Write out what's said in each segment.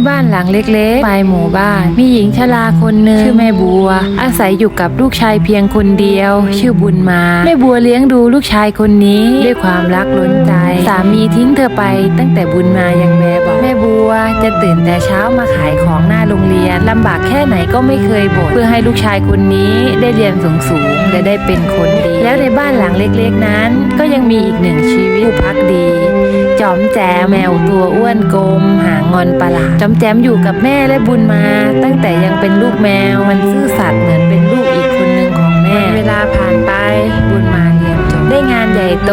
ที่บ้านหลังเล็กๆปลายหมู่บ้าน มีหญิงชราคนหนึ่งชื่อแม่บัว อาศัยอยู่กับลูกชายเพียงคนเดียว ชื่อบุญมา แม่บัวเลี้ยงดูลูกชายคนนี้ด้วยความรักล้นใจ สามีทิ้งเธอไป ตั้งแต่บุญมายังแม่บอกแม่บัวจะตื่นแต่เช้ามาขายของหน้าโรงเรียนลำบากแค่ไหนก็ไม่เคยบ่นเพื่อให้ลูกชายคนนี้ได้เรียนสูงๆและได้เป็นคนดี แล้วในบ้านหลังเล็กๆนั้น ก็ยังมีอีกหนึ่งชีวิตผู้พักดี จอมแจแมวตัวอ้วนกลมหางงอนประหลาดจอมแจมอยู่กับแม่และบุญมา ตั้งแต่ยังเป็นลูกแมว มันซื่อสัตย์เหมือนเป็นลูกอีกคนหนึ่งของแม่ เวลาผ่านไปบุญมาเรียนจบได้งานใหญ่โต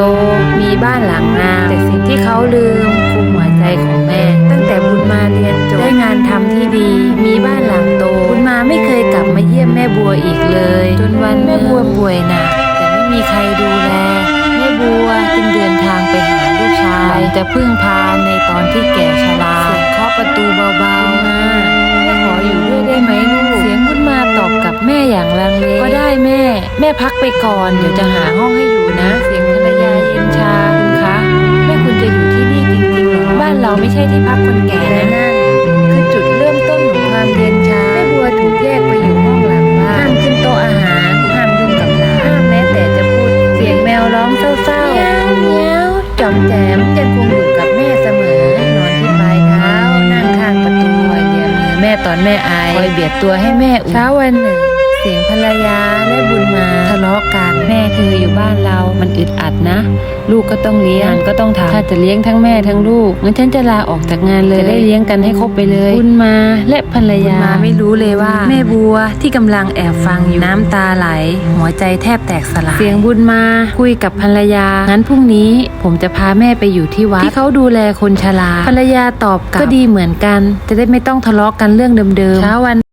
มีบ้านหลังงามแต่สิ่งที่เขาลืมคุมหัวใจของแม่ ตั้งแต่บุญมาเรียนจบได้งานทำที่ดี มีบ้านหลังโตบุญมาไม่เคยกลับมาเยี่ยมแม่บัวอีกเลย จนวันแม่บัวป่วยหนักแต่ไม่มีใครดูแลแม่บัวจึงเดินทางไปหาลูกชายจะพึ่งพาในตอนที่ แม่แม่พักไปก่อน เดี๋ยวจะหาห้องให้อยู่นะ เสียงภรรยาเย็นชาคุณคะ แม่คุณจะอยู่ที่นี่จริงๆเหรอบ้านเราไม่ใช่ที่พักคนแก่นะนั่นคือจุดเริ่มต้นของความเย็นชาแม่บัวถูกแยกไปอยู่ห้องหลังบ้านห้ามขึ้นโต๊ะอาหารห้ามยุ่งกับหลานห้ามแม้แต่จะพูดเสียงแมวร้องเศร้าๆเมียวเมียวจอมแจมยังคงอยู่กับแม่เสมอ นอนที่ปลายเท้านั่งข้างประตูคอยเลียมือแม่ตอนแม่อายคอยเบียดตัวให้แม่อุ่นเช้าวันหนึ่งเสียงภรรยาและบุญมาทะเลาะกันแม่เธออยู่บ้านเรามันอึดอัดนะ ลูกก็ต้องเลี้ยงงานก็ต้องทำถ้าจะเลี้ยงทั้งแม่ทั้งลูกงั้นฉันจะลาออกจากงานเลยจะได้เลี้ยงกันให้ครบไปเลยบุญมาและภรรยามาไม่รู้เลยว่า แม่บัวที่กำลังแอบฟังอยู่น้ำตาไหล หัวใจแทบแตกสลายเสียงบุญมาคุยกับภรรยางั้นพรุ่งนี้ผมจะพาแม่ไปอยู่ที่วัดที่เขาดูแลคนชราภรรยาตอบกลับก็ดีเหมือนกัน จะได้ไม่ต้องทะเลาะกันเรื่องเดิมๆเช้าวัน